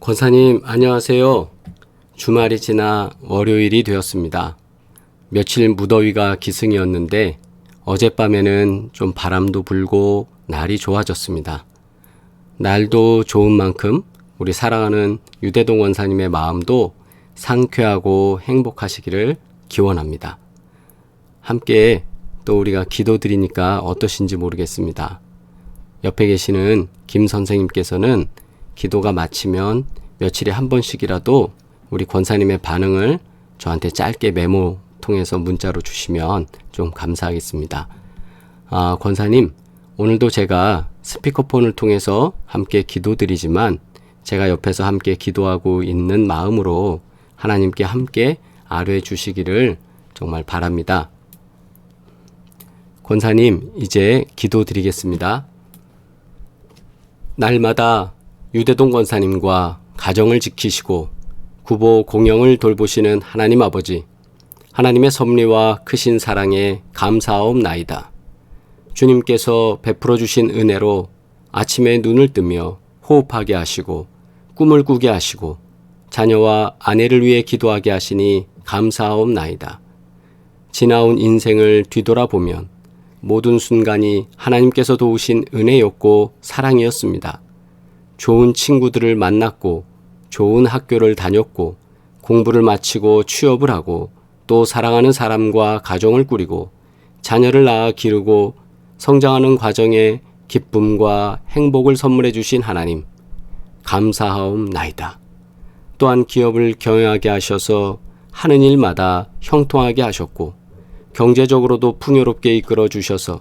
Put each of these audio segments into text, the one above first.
권사님, 안녕하세요. 주말이 지나 월요일이 되었습니다. 며칠 무더위가 기승이었는데 어젯밤에는 좀 바람도 불고 날이 좋아졌습니다. 날도 좋은 만큼 우리 사랑하는 유대동 원사님의 마음도 상쾌하고 행복하시기를 기원합니다. 함께 또 우리가 기도 드리니까 어떠신지 모르겠습니다. 옆에 계시는 김 선생님께서는 기도가 마치면 며칠에 한 번씩이라도 우리 권사님의 반응을 저한테 짧게 메모 통해서 문자로 주시면 좀 감사하겠습니다. 아, 권사님, 오늘도 제가 스피커폰을 통해서 함께 기도드리지만 제가 옆에서 함께 기도하고 있는 마음으로 하나님께 함께 아뢰 주시기를 정말 바랍니다. 권사님, 이제 기도 드리겠습니다. 날마다 유대동 권사님과 가정을 지키시고 구보 공영을 돌보시는 하나님 아버지, 하나님의 섭리와 크신 사랑에 감사하옵나이다. 주님께서 베풀어 주신 은혜로 아침에 눈을 뜨며 호흡하게 하시고 꿈을 꾸게 하시고 자녀와 아내를 위해 기도하게 하시니 감사하옵나이다. 지나온 인생을 뒤돌아보면 모든 순간이 하나님께서 도우신 은혜였고 사랑이었습니다. 좋은 친구들을 만났고 좋은 학교를 다녔고 공부를 마치고 취업을 하고 또 사랑하는 사람과 가정을 꾸리고 자녀를 낳아 기르고 성장하는 과정에 기쁨과 행복을 선물해 주신 하나님 감사하옵나이다. 또한 기업을 경영하게 하셔서 하는 일마다 형통하게 하셨고 경제적으로도 풍요롭게 이끌어 주셔서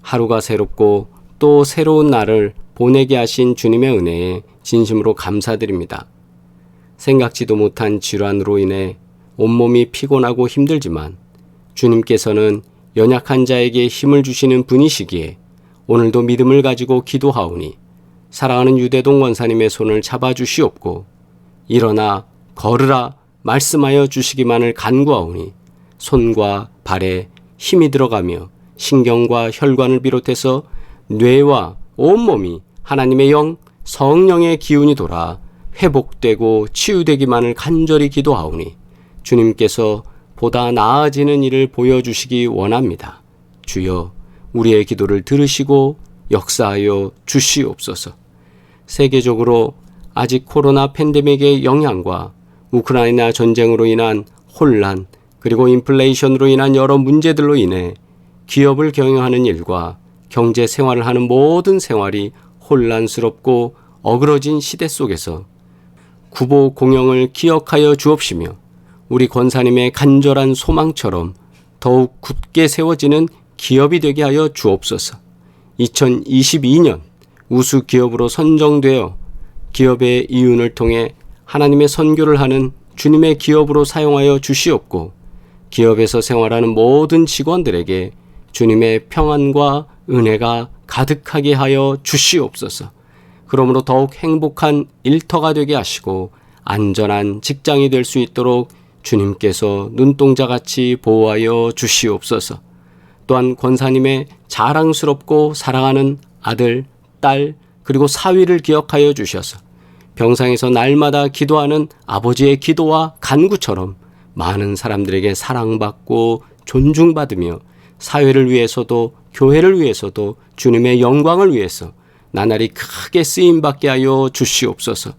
하루가 새롭고 또 새로운 날을 보내게 하신 주님의 은혜에 진심으로 감사드립니다. 생각지도 못한 질환으로 인해 온몸이 피곤하고 힘들지만 주님께서는 연약한 자에게 힘을 주시는 분이시기에 오늘도 믿음을 가지고 기도하오니 사랑하는 유대동 원사님의 손을 잡아 주시옵고 일어나 걸으라 말씀하여 주시기만을 간구하오니 손과 발에 힘이 들어가며 신경과 혈관을 비롯해서 뇌와 온몸이 하나님의 영, 성령의 기운이 돌아 회복되고 치유되기만을 간절히 기도하오니 주님께서 보다 나아지는 일을 보여주시기 원합니다. 주여, 우리의 기도를 들으시고 역사하여 주시옵소서. 세계적으로 아직 코로나 팬데믹의 영향과 우크라이나 전쟁으로 인한 혼란, 그리고 인플레이션으로 인한 여러 문제들로 인해 기업을 경영하는 일과 경제 생활을 하는 모든 생활이 혼란스럽고 어그러진 시대 속에서 구보 공영을 기억하여 주옵시며 우리 권사님의 간절한 소망처럼 더욱 굳게 세워지는 기업이 되게 하여 주옵소서. 2022년 우수 기업으로 선정되어 기업의 이윤을 통해 하나님의 선교를 하는 주님의 기업으로 사용하여 주시옵고 기업에서 생활하는 모든 직원들에게 주님의 평안과 은혜가 가득하게 하여 주시옵소서. 그러므로 더욱 행복한 일터가 되게 하시고 안전한 직장이 될 수 있도록 주님께서 눈동자 같이 보호하여 주시옵소서. 또한 권사님의 자랑스럽고 사랑하는 아들, 딸, 그리고 사위를 기억하여 주셔서 병상에서 날마다 기도하는 아버지의 기도와 간구처럼 많은 사람들에게 사랑받고 존중받으며 사회를 위해서도 교회를 위해서도 주님의 영광을 위해서 나날이 크게 쓰임 받게 하여 주시옵소서.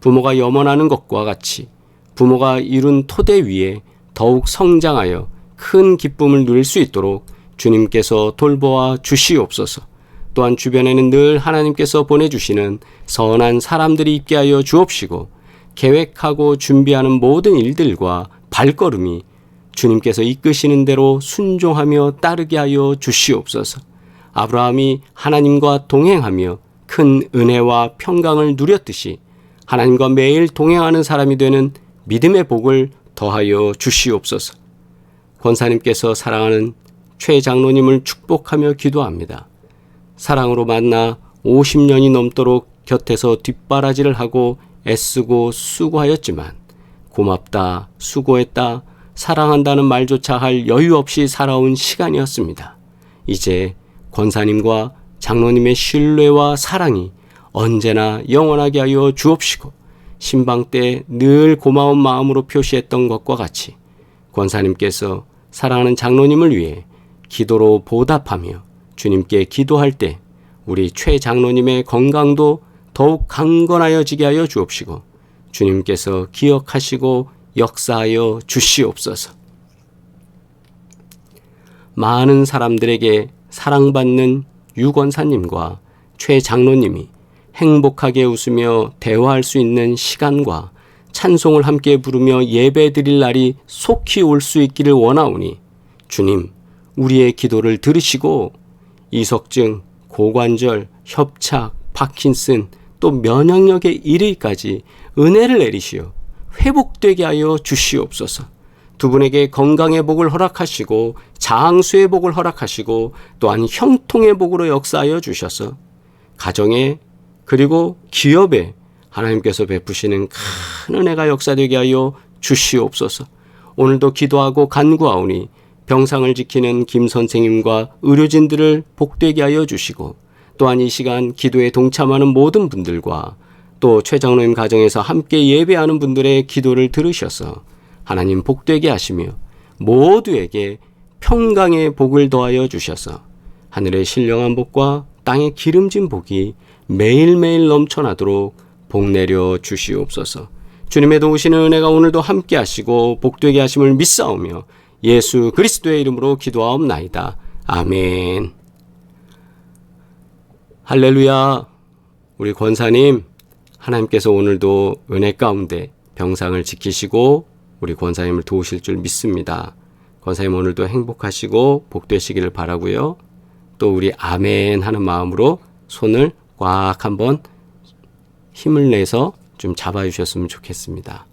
부모가 염원하는 것과 같이 부모가 이룬 토대 위에 더욱 성장하여 큰 기쁨을 누릴 수 있도록 주님께서 돌보아 주시옵소서. 또한 주변에는 늘 하나님께서 보내주시는 선한 사람들이 있게 하여 주옵시고 계획하고 준비하는 모든 일들과 발걸음이 주님께서 이끄시는 대로 순종하며 따르게 하여 주시옵소서. 아브라함이 하나님과 동행하며 큰 은혜와 평강을 누렸듯이 하나님과 매일 동행하는 사람이 되는 믿음의 복을 더하여 주시옵소서. 권사님께서 사랑하는 최 장로님을 축복하며 기도합니다. 사랑으로 만나 50년이 넘도록 곁에서 뒷바라지를 하고 애쓰고 수고하였지만 고맙다, 수고했다, 사랑한다는 말조차 할 여유 없이 살아온 시간이었습니다. 이제 권사님과 장로님의 신뢰와 사랑이 언제나 영원하게 하여 주옵시고 신방 때 늘 고마운 마음으로 표시했던 것과 같이 권사님께서 사랑하는 장로님을 위해 기도로 보답하며 주님께 기도할 때 우리 최 장로님의 건강도 더욱 강건하여지게 하여 주옵시고 주님께서 기억하시고 역사하여 주시옵소서. 많은 사람들에게 사랑받는 유권사님과 최 장로님이 행복하게 웃으며 대화할 수 있는 시간과 찬송을 함께 부르며 예배 드릴 날이 속히 올 수 있기를 원하오니 주님 우리의 기도를 들으시고 이석증, 고관절, 협착, 파킨슨 또 면역력에 이르기까지 은혜를 내리시어 회복되게 하여 주시옵소서. 두 분에게 건강의 복을 허락하시고 장수의 복을 허락하시고 또한 형통의 복으로 역사하여 주셔서 가정에 그리고 기업에 하나님께서 베푸시는 큰 은혜가 역사되게 하여 주시옵소서. 오늘도 기도하고 간구하오니 병상을 지키는 김 선생님과 의료진들을 복되게 하여 주시고 또한 이 시간 기도에 동참하는 모든 분들과 또 최장로님 가정에서 함께 예배하는 분들의 기도를 들으셔서 하나님 복되게 하시며 모두에게 평강의 복을 더하여 주셔서 하늘의 신령한 복과 땅의 기름진 복이 매일매일 넘쳐나도록 복 내려 주시옵소서. 주님의 도우시는 은혜가 오늘도 함께 하시고 복되게 하심을 믿사오며 예수 그리스도의 이름으로 기도하옵나이다. 아멘. 할렐루야. 우리 권사님, 하나님께서 오늘도 은혜 가운데 병상을 지키시고 우리 권사님을 도우실 줄 믿습니다. 권사님 오늘도 행복하시고 복되시기를 바라고요. 또 우리 아멘 하는 마음으로 손을 꽉 한번 힘을 내서 좀 잡아주셨으면 좋겠습니다.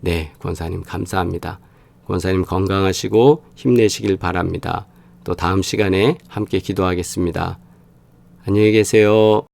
네, 권사님 감사합니다. 권사님 건강하시고 힘내시길 바랍니다. 또 다음 시간에 함께 기도하겠습니다. 안녕히 계세요.